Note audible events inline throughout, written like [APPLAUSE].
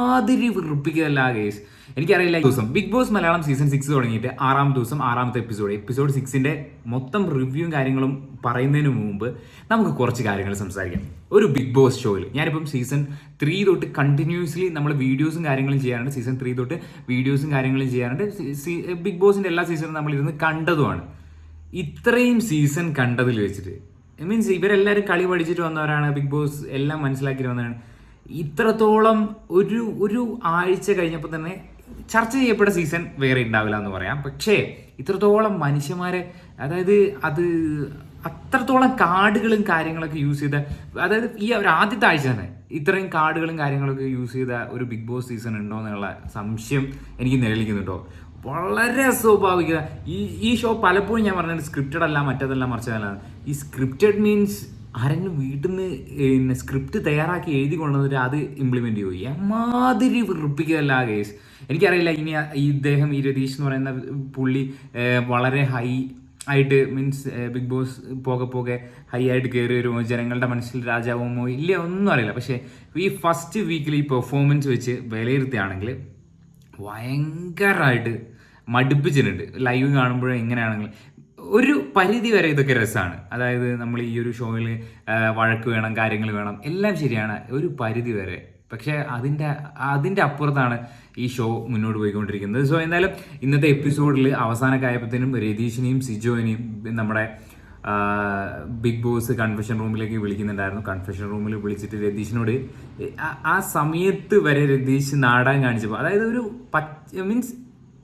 മാതിരി വെറുപ്പിക്കല്ല ഗേസ് എനിക്കറിയില്ല ദിവസം Big Boss Malayalam season six തുടങ്ങിയിട്ട് ആറാം ദിവസം ആറാമത്തെ എപ്പിസോഡ് എപ്പിസോഡ് സിക്സിന്റെ മൊത്തം റിവ്യൂവും കാര്യങ്ങളും പറയുന്നതിന് മുമ്പ് നമുക്ക് കുറച്ച് കാര്യങ്ങൾ സംസാരിക്കാം. ഒരു ബിഗ് ബോസ് ഷോയിൽ ഞാനിപ്പം സീസൺ ത്രീ തൊട്ട് കണ്ടിന്യൂസ്ലി നമ്മൾ വീഡിയോസും കാര്യങ്ങളും ചെയ്യാറുണ്ട്. സീസൺ ത്രീ തൊട്ട് വീഡിയോസും കാര്യങ്ങളും ചെയ്യാറുണ്ട്. ബിഗ് ബോസിന്റെ എല്ലാ സീസണും നമ്മൾ ഇരുന്ന് കണ്ടതുമാണ്. ഇത്രയും സീസൺ കണ്ടതിൽ വെച്ചിട്ട് മീൻസ് ഇവരെല്ലാവരും കളി പഠിച്ചിട്ട് വന്നവരാണ് ബിഗ് ബോസ് എല്ലാം മനസ്സിലാക്കിയിട്ട് വന്നവരാണ്. ഇത്രത്തോളം ഒരു ഒരു ആഴ്ച കഴിഞ്ഞപ്പോൾ തന്നെ ചർച്ച ചെയ്യപ്പെട്ട സീസൺ വേറെ ഉണ്ടാവില്ല എന്ന് പറയാം. പക്ഷേ ഇത്രത്തോളം മനുഷ്യന്മാരെ അതായത് അത് അത്രത്തോളം കാർഡുകളും കാര്യങ്ങളൊക്കെ യൂസ് ചെയ്ത അതായത് ഈ ഒരു ആദ്യത്തെ ആഴ്ച തന്നെ ഇത്രയും കാർഡുകളും കാര്യങ്ങളൊക്കെ യൂസ് ചെയ്ത ഒരു ബിഗ് ബോസ് സീസൺ ഉണ്ടോ എന്നുള്ള സംശയം എനിക്ക് നിലനിൽക്കുന്നുണ്ടോ വളരെ സ്വാഭാവികത. ഈ ഈ ഷോ പലപ്പോഴും ഞാൻ പറഞ്ഞത് സ്ക്രിപ്റ്റഡ് അല്ല മറ്റേതല്ല മറിച്ചതല്ല ഈ സ്ക്രിപ്റ്റഡ് മീൻസ് ആരെങ്കിലും വീട്ടിൽ നിന്ന് സ്ക്രിപ്റ്റ് തയ്യാറാക്കി എഴുതി കൊണ്ടുവന്നിട്ട് അത് ഇംപ്ലിമെന്റ് ചെയ്യും? എമ്മാതിരി വെറുപ്പിക്കല്ല കേസ് എനിക്കറിയില്ല ഇനി ഈ ഇദ്ദേഹം ഈ രതീഷ് എന്ന് പറയുന്ന പുള്ളി വളരെ ഹൈ ആയിട്ട് മീൻസ് ബിഗ് ബോസ് പോകെ പോകെ ഹൈ ആയിട്ട് കയറി വരുമോ ജനങ്ങളുടെ മനസ്സിൽ രാജാവുമോ ഇല്ല ഒന്നും അറിയില്ല. പക്ഷേ ഈ ഫസ്റ്റ് വീക്കിൽ ഈ പെർഫോമൻസ് വെച്ച് വിലയിരുത്തുകയാണെങ്കിൽ ഭയങ്കരമായിട്ട് മടുപ്പിച്ചിട്ടുണ്ട്. ലൈവ് കാണുമ്പോഴും എങ്ങനെയാണെങ്കിൽ ഒരു പരിധി വരെ ഇതൊക്കെ രസമാണ് അതായത് നമ്മൾ ഈ ഒരു ഷോയിൽ വഴക്ക് വേണം കാര്യങ്ങൾ വേണം എല്ലാം ശരിയാണ്. ഒരു പരിധി വരെ. പക്ഷേ അതിന്റെ അതിന്റെ അപ്പുറത്താണ് ഈ ഷോ മുന്നോട്ട് പോയിക്കൊണ്ടിരിക്കുന്നത്. സോ എന്തായാലും ഇന്നത്തെ എപ്പിസോഡിൽ അവസാനമൊക്കെ ആയപ്പോഴത്തേനും രതീഷിനെയും സിജോനെയും നമ്മുടെ ബിഗ് ബോസ് കൺഫെഷൻ റൂമിലേക്ക് വിളിക്കുന്നുണ്ടായിരുന്നു. കൺഫെഷൻ റൂമിൽ വിളിച്ചിട്ട് രതീഷിനോട് ആ- ആ സമയത്ത് വരെ രതീഷ് നാടാൻ കാണിച്ചപ്പോൾ അതായത് ഒരു പച്ച മീൻസ്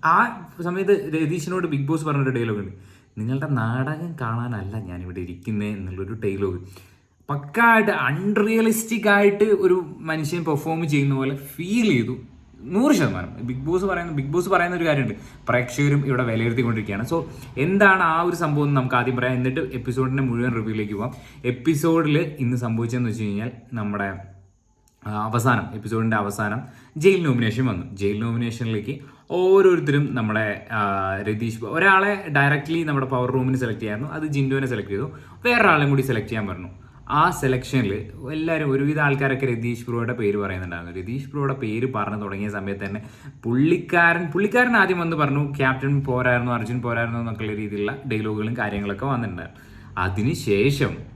ആ സമയത്ത് രതീഷിനോട് ബിഗ് ബോസ് പറഞ്ഞൊരു ഡയലോഗ് ഉണ്ട്. നിങ്ങളുടെ നാടകം കാണാനല്ല ഞാനിവിടെ ഇരിക്കുന്നത് എന്നുള്ളൊരു ഡയലോഗ് പക്കായിട്ട് അൺറിയലിസ്റ്റിക് ആയിട്ട് ഒരു മനുഷ്യൻ പെർഫോം ചെയ്യുന്ന പോലെ ഫീൽ ചെയ്തു. നൂറ് ശതമാനം. ബിഗ് ബോസ് പറയുന്ന ബിഗ് ബോസ് പറയുന്ന ഒരു കാര്യമുണ്ട്. പ്രേക്ഷകരും ഇവിടെ വിലയിരുത്തിക്കൊണ്ടിരിക്കുകയാണ്. സോ എന്താണ് ആ ഒരു സംഭവം എന്ന് നമുക്ക് ആദ്യം പറയാം. എന്നിട്ട് എപ്പിസോഡിന്റെ മുഴുവൻ റിവ്യൂയിലേക്ക് പോവാം. എപ്പിസോഡിൽ ഇന്ന് സംഭവിച്ചതെന്ന് വെച്ച് കഴിഞ്ഞാൽ നമ്മുടെ അവസാനം എപ്പിസോഡിന്റെ അവസാനം ജയിൽ നോമിനേഷൻ വന്നു. ജയിൽ നോമിനേഷനിലേക്ക് ഓരോരുത്തരും നമ്മുടെ രതീഷ് ഒരാളെ ഡയറക്റ്റ്ലി നമ്മുടെ പവർ റൂമിന് സെലക്ട് ചെയ്യായിരുന്നു. അത് ജിൻഡോനെ സെലക്ട് ചെയ്തു. വേറൊരാളെയും കൂടി സെലക്ട് ചെയ്യാൻ പറഞ്ഞു. ആ സെലക്ഷനിൽ എല്ലാവരും ഒരുവിധ ആൾക്കാരൊക്കെ രതീഷ് ബ്രോയുടെ പേര് പറയുന്നുണ്ടായിരുന്നു. രതീഷ് ബ്രോയുടെ പേര് പറഞ്ഞു തുടങ്ങിയ സമയത്ത് തന്നെ പുള്ളിക്കാരൻ പുള്ളിക്കാരൻ ആദ്യം വന്ന് പറഞ്ഞു ക്യാപ്റ്റൻ പോരായിരുന്നു അർജുൻ പോരായിരുന്നു എന്നൊക്കെയുള്ള രീതിയിലുള്ള ഡയലോഗുകളും കാര്യങ്ങളൊക്കെ വന്നിട്ടുണ്ടായിരുന്നു അതിനുശേഷം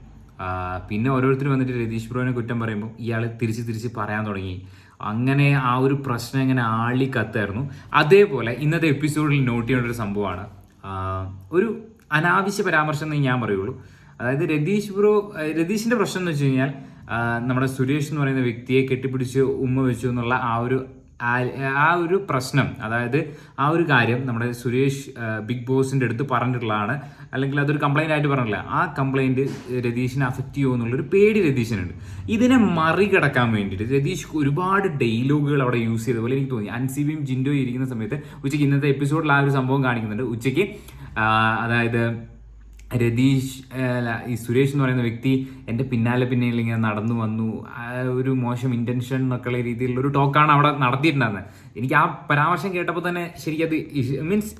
പിന്നെ ഓരോരുത്തർ വന്നിട്ട് രതീഷ് ബ്രോനെ കുറ്റം പറയുമ്പോൾ ഇയാൾ തിരിച്ച് തിരിച്ച് പറയാൻ തുടങ്ങി. അങ്ങനെ ആ ഒരു പ്രശ്നം ഇങ്ങനെ ആളി കത്തായിരുന്നു. അതേപോലെ ഇന്നത്തെ എപ്പിസോഡിൽ നോട്ട് ചെയ്യേണ്ട ഒരു സംഭവമാണ്. ഒരു അനാവശ്യ പരാമർശം എന്ന് ഞാൻ പറയുള്ളൂ. അതായത് രതീഷ് ബ്രോ രതീഷിന്റെ പ്രശ്നം എന്ന് വെച്ച് കഴിഞ്ഞാൽ നമ്മുടെ സുരേഷ് എന്ന് പറയുന്ന വ്യക്തിയെ കെട്ടിപ്പിടിച്ച് ഉമ്മ വെച്ചു എന്നുള്ള ആ ഒരു ആ- ഒരു പ്രശ്നം അതായത് ആ ഒരു കാര്യം നമ്മുടെ സുരേഷ് ബിഗ് ബോസിന്റെ അടുത്ത് പറഞ്ഞിട്ടുള്ളതാണ്. അല്ലെങ്കിൽ അതൊരു കംപ്ലൈന്റ് ആയിട്ട് പറഞ്ഞില്ല ആ കംപ്ലൈന്റ് രതീഷിനെ അഫക്റ്റ് ചെയ്യുമോ എന്നുള്ളൊരു പേടി രതീഷിനുണ്ട് ഇതിനെ മറികടക്കാൻ വേണ്ടിയിട്ട് രതീഷ് ഒരുപാട് ഡയലോഗുകൾ അവിടെ യൂസ് ചെയ്ത പോലെ എനിക്ക് തോന്നി. അൻസിബിയും ജിൻഡോയും ഇരിക്കുന്ന സമയത്ത് ഉച്ചയ്ക്ക് ഇന്നത്തെ എപ്പിസോഡിൽ ആ ഒരു സംഭവം കാണിക്കുന്നുണ്ട്. ഉച്ചയ്ക്ക് അതായത് രതീഷ് അല്ല, ഈ സുരേഷ് എന്ന് പറയുന്ന വ്യക്തി എന്റെ പിന്നാലെ പിന്നാലെ ഇങ്ങനെ നടന്നു വന്നു. ഒരു മോശം ഇന്റൻഷൻ എന്നൊക്കെയുള്ള രീതിയിലുള്ള ഒരു ടോക്കാണ് അവിടെ നടത്തിയിട്ടുണ്ടായിരുന്നത്. എനിക്ക് ആ പരാമർശം കേട്ടപ്പോൾ തന്നെ ശരിക്കത് മീൻസ്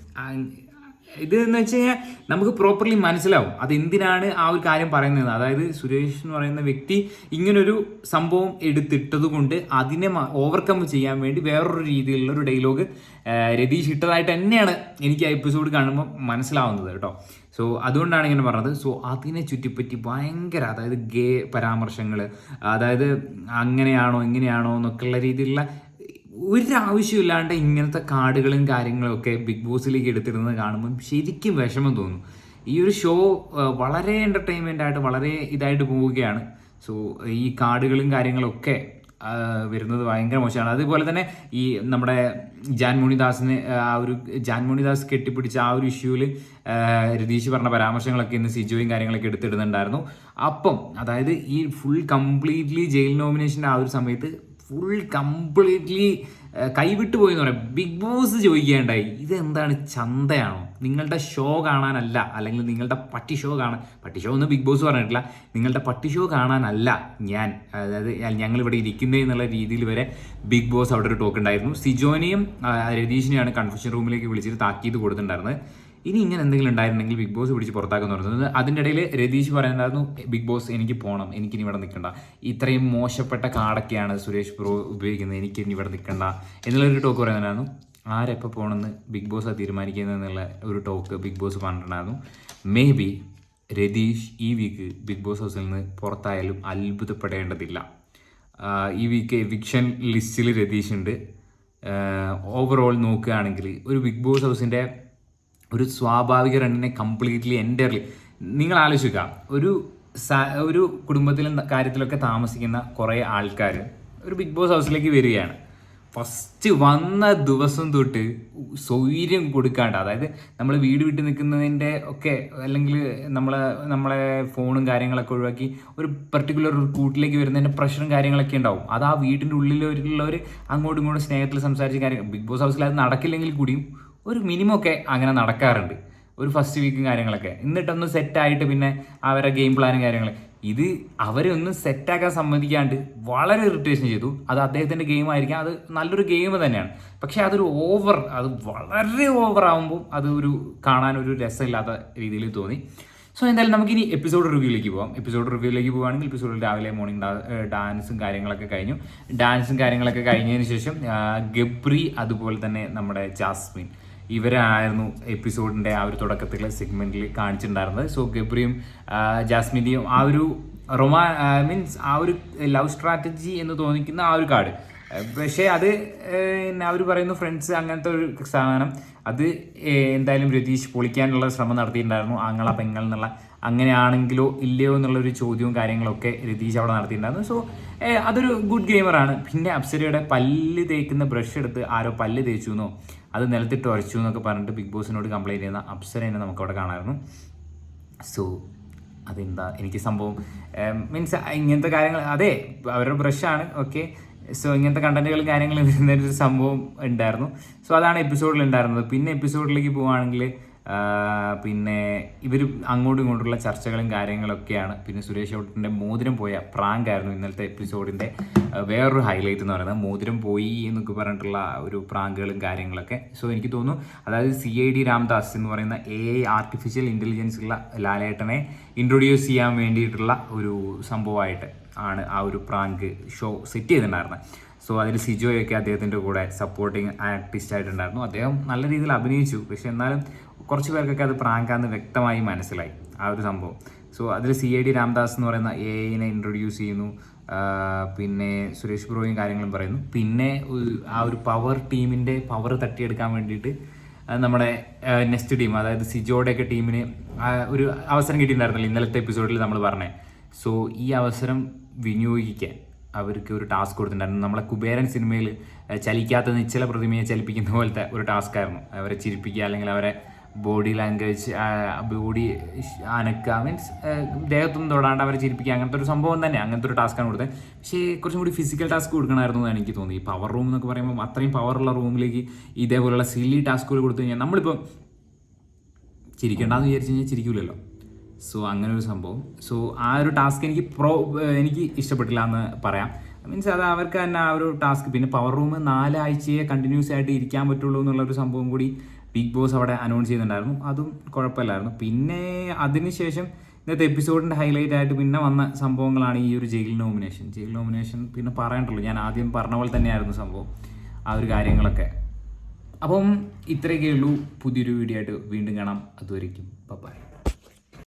ഇത് എന്ന് വെച്ച് കഴിഞ്ഞാൽ നമുക്ക് പ്രോപ്പർലി മനസ്സിലാവും. അത് എന്തിനാണ് ആ ഒരു കാര്യം പറയുന്നത്? അതായത് സുരേഷ് എന്ന് പറയുന്ന വ്യക്തി ഇങ്ങനൊരു സംഭവം എടുത്തിട്ടത് കൊണ്ട് അതിനെ ഓവർകം ചെയ്യാൻ വേണ്ടി വേറൊരു രീതിയിലുള്ള ഒരു ഡയലോഗ് രതീഷ് ഇട്ടതായിട്ട് തന്നെയാണ് എനിക്ക് ആ എപ്പിസോഡ് കാണുമ്പോൾ മനസ്സിലാവുന്നത് കേട്ടോ. സോ അതുകൊണ്ടാണ് ഇങ്ങനെ പറഞ്ഞത്. സോ അതിനെ ചുറ്റിപ്പറ്റി ഭയങ്കര അതായത് ഗേ പരാമർശങ്ങൾ അതായത് അങ്ങനെയാണോ ഇങ്ങനെയാണോ എന്നൊക്കെയുള്ള രീതിയിലുള്ള ഒരു ആവശ്യമില്ലാണ്ട് ഇങ്ങനത്തെ കാർഡുകളും കാര്യങ്ങളും ഒക്കെ ബിഗ് ബോസിലേക്ക് എടുത്തിരുന്നത് കാണുമ്പോൾ ശരിക്കും വിഷമം തോന്നും. ഈ ഒരു ഷോ വളരെ എന്റർടൈൻമെന്റ് ആയിട്ട് വളരെ ഇതായിട്ട് പോവുകയാണ്. സോ ഈ കാർഡുകളും കാര്യങ്ങളൊക്കെ വരുന്നത് ഭയങ്കര മോശമാണ്. അതുപോലെ തന്നെ ഈ നമ്മുടെ ജാൻ മോണിദാസിന് ആ ഒരു ജാൻ മോണിദാസ് കെട്ടിപ്പിടിച്ച ആ ഒരു ഇഷ്യൂവിൽ രതീഷ് പറഞ്ഞ പരാമർശങ്ങളൊക്കെ ഇന്ന് സിജോയും കാര്യങ്ങളൊക്കെ എടുത്തിടുന്നുണ്ടായിരുന്നു. അപ്പം അതായത് ഈ ഫുൾ കംപ്ലീറ്റ്ലി ജയിൽ നോമിനേഷന്റെ ആ ഒരു സമയത്ത് ഫുൾ കംപ്ലീറ്റ്ലി കൈവിട്ടു പോയി എന്ന് പറയാം. ബിഗ് ബോസ് ചോദിക്കേണ്ടായി ഇതെന്താണ് ചന്തയാണോ? നിങ്ങളുടെ ഷോ കാണാനല്ല അല്ലെങ്കിൽ നിങ്ങളുടെ പട്ടി ഷോ കാണാൻ പട്ടി ഷോ ഒന്നും ബിഗ് ബോസ് പറഞ്ഞിട്ടില്ല. നിങ്ങളുടെ പട്ടി ഷോ കാണാനല്ല ഞാൻ. അതായത് ഞങ്ങൾ ഇവിടെ ഇരിക്കുന്നത് എന്നുള്ള രീതിയിൽ വരെ ബിഗ് ബോസ് അവിടെ ഒരു ടോക്ക് ഉണ്ടായിരുന്നു. സിജോനെയും രതീഷിനെയാണ് കൺഫ്യൂഷൻ റൂമിലേക്ക് വിളിച്ചിട്ട് താക്കീത് കൊടുത്തിട്ടുണ്ടായിരുന്നത്. ഇനി ഇങ്ങനെ എന്തെങ്കിലും ഉണ്ടായിരുന്നെങ്കിൽ ബിഗ് ബോസ് പിടിച്ച് പുറത്താക്കുന്നു പറഞ്ഞത് അതിന്റെ ഇടയിൽ രതീഷ് പറയുന്നുണ്ടായിരുന്നു ബിഗ് ബോസ് എനിക്ക് പോകണം എനിക്കിനി ഇവിടെ നിൽക്കണ്ട. ഇത്രയും മോശപ്പെട്ട കാടൊക്കെയാണ് സുരേഷ് പ്രോ ഉപയോഗിക്കുന്നത്. എനിക്കിനി ഇവിടെ നിൽക്കണ്ട. എന്നുള്ളൊരു ടോക്ക് പറയുന്നുണ്ടായിരുന്നു. ആരെപ്പോൾ പോകണമെന്ന് ബിഗ് ബോസ് തീരുമാനിക്കുന്നത് എന്നുള്ള ഒരു ടോക്ക് ബിഗ് ബോസ് പറഞ്ഞിട്ടുണ്ടായിരുന്നു. മേ ബി രതീഷ് ഈ വീക്ക് ബിഗ് ബോസ് ഹൗസിൽ നിന്ന് പുറത്തായാലും അത്ഭുതപ്പെടേണ്ടതില്ല. ഈ വീക്ക് വിക്ഷൻ ലിസ്റ്റിൽ രതീഷ് ഉണ്ട്. ഓവറോൾ നോക്കുകയാണെങ്കിൽ ഒരു ബിഗ് ബോസ് ഹൗസിന്റെ ഒരു സ്വാഭാവിക റണ്ണിനെ കംപ്ലീറ്റ്ലി എന്റർലി നിങ്ങൾ ആലോചിക്കുക ഒരു ഒരു കുടുംബത്തിലും കാര്യത്തിലൊക്കെ താമസിക്കുന്ന കുറേ ആൾക്കാർ ഒരു ബിഗ് ബോസ് ഹൗസിലേക്ക് വരികയാണ്. ഫസ്റ്റ് വന്ന ദിവസം തൊട്ട് സ്വൈര്യം കൊടുക്കാണ്ട് അതായത് നമ്മൾ വീട് വിട്ട് നിൽക്കുന്നതിന്റെ ഒക്കെ അല്ലെങ്കിൽ നമ്മളെ നമ്മളെ ഫോണും കാര്യങ്ങളൊക്കെ ഒഴിവാക്കി ഒരു പെർട്ടിക്കുലർ ഒരു കൂട്ടിലേക്ക് വരുന്നതിന്റെ പ്രഷറും കാര്യങ്ങളൊക്കെ ഉണ്ടാവും. അത് ആ വീടിന്റെ ഉള്ളിലുള്ളവർ അങ്ങോട്ടും ഇങ്ങോട്ടും സ്നേഹത്തിൽ സംസാരിച്ച് കാര്യങ്ങൾ ബിഗ് ബോസ് ഹൗസിൽ അത് നടക്കില്ലെങ്കിൽ കൂടിയും ഒരു മിനിമം ഒക്കെ അങ്ങനെ നടക്കാറുണ്ട്. ഒരു ഫസ്റ്റ് വീക്കും കാര്യങ്ങളൊക്കെ. എന്നിട്ടൊന്ന് സെറ്റായിട്ട് പിന്നെ അവരെ ഗെയിം പ്ലാനും കാര്യങ്ങൾ ഇത് അവരെ ഒന്ന് സെറ്റാക്കാൻ സമ്മതിക്കാണ്ട് വളരെ ഇറിറ്റേഷൻ ചെയ്തു. അത് അദ്ദേഹത്തിന്റെ ഗെയിം ആയിരിക്കാം. അത് നല്ലൊരു ഗെയിം തന്നെയാണ്. പക്ഷേ അതൊരു ഓവർ അത് വളരെ ഓവർ ആകുമ്പോൾ അത് ഒരു കാണാൻ ഒരു രസമില്ലാത്ത രീതിയിൽ തോന്നി. സോ എന്തായാലും നമുക്കിനി എപ്പിസോഡ് റിവ്യൂയിലേക്ക് പോകാം എപ്പിസോഡ് റിവ്യൂയിലേക്ക് പോകുകയാണെങ്കിൽ എപ്പിസോഡിൽ രാവിലെ മോർണിംഗ് ഡാൻസും കാര്യങ്ങളൊക്കെ കഴിഞ്ഞു. ഡാൻസും കാര്യങ്ങളൊക്കെ കഴിഞ്ഞതിന് ശേഷം ഗബ്രി അതുപോലെ തന്നെ നമ്മുടെ ജാസ്മിൻ. ഇവരായിരുന്നു എപ്പിസോഡിന്റെ ആ ഒരു തുടക്കത്തിലെ സെഗ്മെന്റിൽ കാണിച്ചിട്ടുണ്ടായിരുന്നത്. സോ ഗബ്രിയും ജാസ്മിനിയും ആ ഒരു റൊമാ മീൻസ് ആ ഒരു ലവ് സ്ട്രാറ്റജി എന്ന് തോന്നിക്കുന്ന ആ ഒരു കാർഡ്. പക്ഷേ അത് അവർ പറയുന്നു ഫ്രണ്ട്സ് അങ്ങനത്തെ ഒരു സാധനം അത് എന്തായാലും രതീഷ് പൊളിക്കാനുള്ള ശ്രമം നടത്തിയിട്ടുണ്ടായിരുന്നു. ആങ്ങള പെങ്ങൾ എന്നുള്ള അങ്ങനെയാണെങ്കിലോ ഇല്ലയോ എന്നുള്ളൊരു ചോദ്യവും കാര്യങ്ങളൊക്കെ രതീഷ് അവിടെ നടത്തിയിട്ടുണ്ടായിരുന്നു. സോ അതൊരു ഗുഡ് ഗെയിമറാണ്. പിന്നെ അപ്സരയുടെ പല്ല് തേക്കുന്ന ബ്രഷ് എടുത്ത് ആരോ പല്ല് തേച്ചു എന്നോ? അത് നിലത്തിട്ട് ഉരച്ചു എന്നൊക്കെ പറഞ്ഞിട്ട് ബിഗ് ബോസിനോട് കംപ്ലൈന്റ് ചെയ്യുന്ന അപ്സരേനെ നമുക്കവിടെ കാണാമായിരുന്നു. സോ അതെന്താ? എനിക്ക് സംഭവം മീൻസ് ഇങ്ങനത്തെ കാര്യങ്ങൾ അതെ അവരുടെ ബ്രഷാണ് ഓക്കെ സോ ഇങ്ങനത്തെ കണ്ടന്റുകളും കാര്യങ്ങളും [LAUGHS] വരുന്ന ഒരു സംഭവം ഉണ്ടായിരുന്നു. സോ അതാണ് എപ്പിസോഡിൽ ഉണ്ടായിരുന്നത് പിന്നെ എപ്പിസോഡിലേക്ക് പോവുകയാണെങ്കിൽ പിന്നെ ഇവർ അങ്ങോട്ടും ഇങ്ങോട്ടുള്ള ചർച്ചകളും കാര്യങ്ങളൊക്കെയാണ്. പിന്നെ സുരേഷ് ഔട്ടിന്റെ മോതിരം പോയ പ്രാങ്ക് ആയിരുന്നു ഇന്നലത്തെ എപ്പിസോഡിന്റെ വേറൊരു ഹൈലൈറ്റ് എന്ന് പറയുന്നത്. മോതിരം പോയി എന്നൊക്കെ പറഞ്ഞിട്ടുള്ള ഒരു പ്രാങ്കുകളും കാര്യങ്ങളൊക്കെ. സോ എനിക്ക് തോന്നുന്നു അതായത് സി ഐ ഡി രാംദാസ് എന്ന് പറയുന്ന എ ഐ ആർട്ടിഫിഷ്യൽ ഇന്റലിജൻസ് ഉള്ള ലാലേട്ടനെ ഇൻട്രൊഡ്യൂസ് ചെയ്യാൻ വേണ്ടിയിട്ടുള്ള ഒരു സംഭവമായിട്ട് ആണ് ആ ഒരു പ്രാങ്ക് ഷോ സെറ്റ് ചെയ്തിട്ടുണ്ടായിരുന്നത്. സോ അതിൽ സിജോയൊക്കെ അദ്ദേഹത്തിന്റെ കൂടെ സപ്പോർട്ടിങ് ആർട്ടിസ്റ്റ് ആയിട്ടുണ്ടായിരുന്നു. അദ്ദേഹം നല്ല രീതിയിൽ അഭിനയിച്ചു. പക്ഷെ എന്നാലും കുറച്ച് പേർക്കൊക്കെ അത് പ്രാങ്കാന്ന് വ്യക്തമായി മനസ്സിലായി. ആ ഒരു സംഭവം. സോ അതിൽ സി ഐ ഡി രാംദാസ് എന്ന് പറയുന്ന എ ഐനെ ഇൻട്രൊഡ്യൂസ് ചെയ്യുന്നു. പിന്നെ സുരേഷ് ബ്രോയും കാര്യങ്ങളും പറയുന്നു. പിന്നെ ആ ഒരു പവർ ടീമിന്റെ പവർ തട്ടിയെടുക്കാൻ വേണ്ടിയിട്ട് നമ്മുടെ നെക്സ്റ്റ് ടീം അതായത് സിജോയുടെയൊക്കെ ടീമിന് ഒരു അവസരം കിട്ടിയിട്ടുണ്ടായിരുന്നില്ല ഇന്നലത്തെ എപ്പിസോഡിൽ നമ്മൾ പറഞ്ഞേ. സോ ഈ അവസരം വിനിയോഗിക്കാൻ. അവർക്ക് ഒരു ടാസ്ക് കൊടുത്തിട്ടുണ്ടായിരുന്നു. നമ്മളെ കുബേരൻ സിനിമയിൽ ചലിക്കാത്ത നിശ്ചല പ്രതിമയെ ചലിപ്പിക്കുന്ന പോലത്തെ ഒരു ടാസ്ക് ആയിരുന്നു. അവരെ ചിരിപ്പിക്കുക അല്ലെങ്കിൽ അവരെ ബോഡി ലാംഗ്വേജ് ബോഡി അനക്കുക. മീൻസ് ദേഹത്തൊന്നും തൊടാണ്ട് അവരെ ചിരിപ്പിക്കുക. അങ്ങനത്തെ ഒരു സംഭവം തന്നെ. അങ്ങനത്തെ ഒരു ആണ് കൊടുത്തത്. പക്ഷേ കുറച്ചും കൂടി ഫിസിക്കൽ ടാസ്ക് കൊടുക്കണമായിരുന്നു എന്ന് എനിക്ക് തോന്നി. പവർ റൂം എന്നൊക്കെ പറയുമ്പോൾ അത്രയും പവറുള്ള റൂമിലേക്ക് ഇതേപോലുള്ള സില്ലി ടാസ്കുകൾ കൊടുത്തു കഴിഞ്ഞാൽ നമ്മളിപ്പോൾ ചിരിക്കണ്ടെന്ന് വിചാരിച്ചു കഴിഞ്ഞാൽ ചിരിക്കൂലല്ലോ. സോ അങ്ങനെ ഒരു സംഭവം. സോ ആ ഒരു ടാസ്ക് എനിക്ക് പ്രോ എനിക്ക് ഇഷ്ടപ്പെട്ടില്ല എന്ന് പറയാം. മീൻസ് അത് അവർക്ക് തന്നെ ആ ഒരു ടാസ്ക് പിന്നെ പവർ റൂം നാലാഴ്ചയെ കണ്ടിന്യൂസ് ആയിട്ട് ഇരിക്കാൻ പറ്റുള്ളൂ എന്നുള്ളൊരു സംഭവം കൂടി ബിഗ് ബോസ് അവിടെ അനൗൺസ് ചെയ്യുന്നുണ്ടായിരുന്നു. അതും കുഴപ്പമില്ലായിരുന്നു. പിന്നെ അതിനുശേഷം ഇന്നത്തെ എപ്പിസോഡിന്റെ ഹൈലൈറ്റ് ആയിട്ട് പിന്നെ വന്ന സംഭവങ്ങളാണ് ഈ ഒരു ജയിൽ നോമിനേഷൻ ജയിൽ നോമിനേഷൻ പിന്നെ പറയണ്ടല്ലോ. ഞാൻ ആദ്യം പറഞ്ഞ പോലെ തന്നെയായിരുന്നു സംഭവം. ആ ഒരു കാര്യങ്ങളൊക്കെ. അപ്പം ഇത്രയൊക്കെ ഉള്ളൂ. പുതിയൊരു വീഡിയോ ആയിട്ട് വീണ്ടും കാണാം. അതുവരെയ്ക്കും ബൈ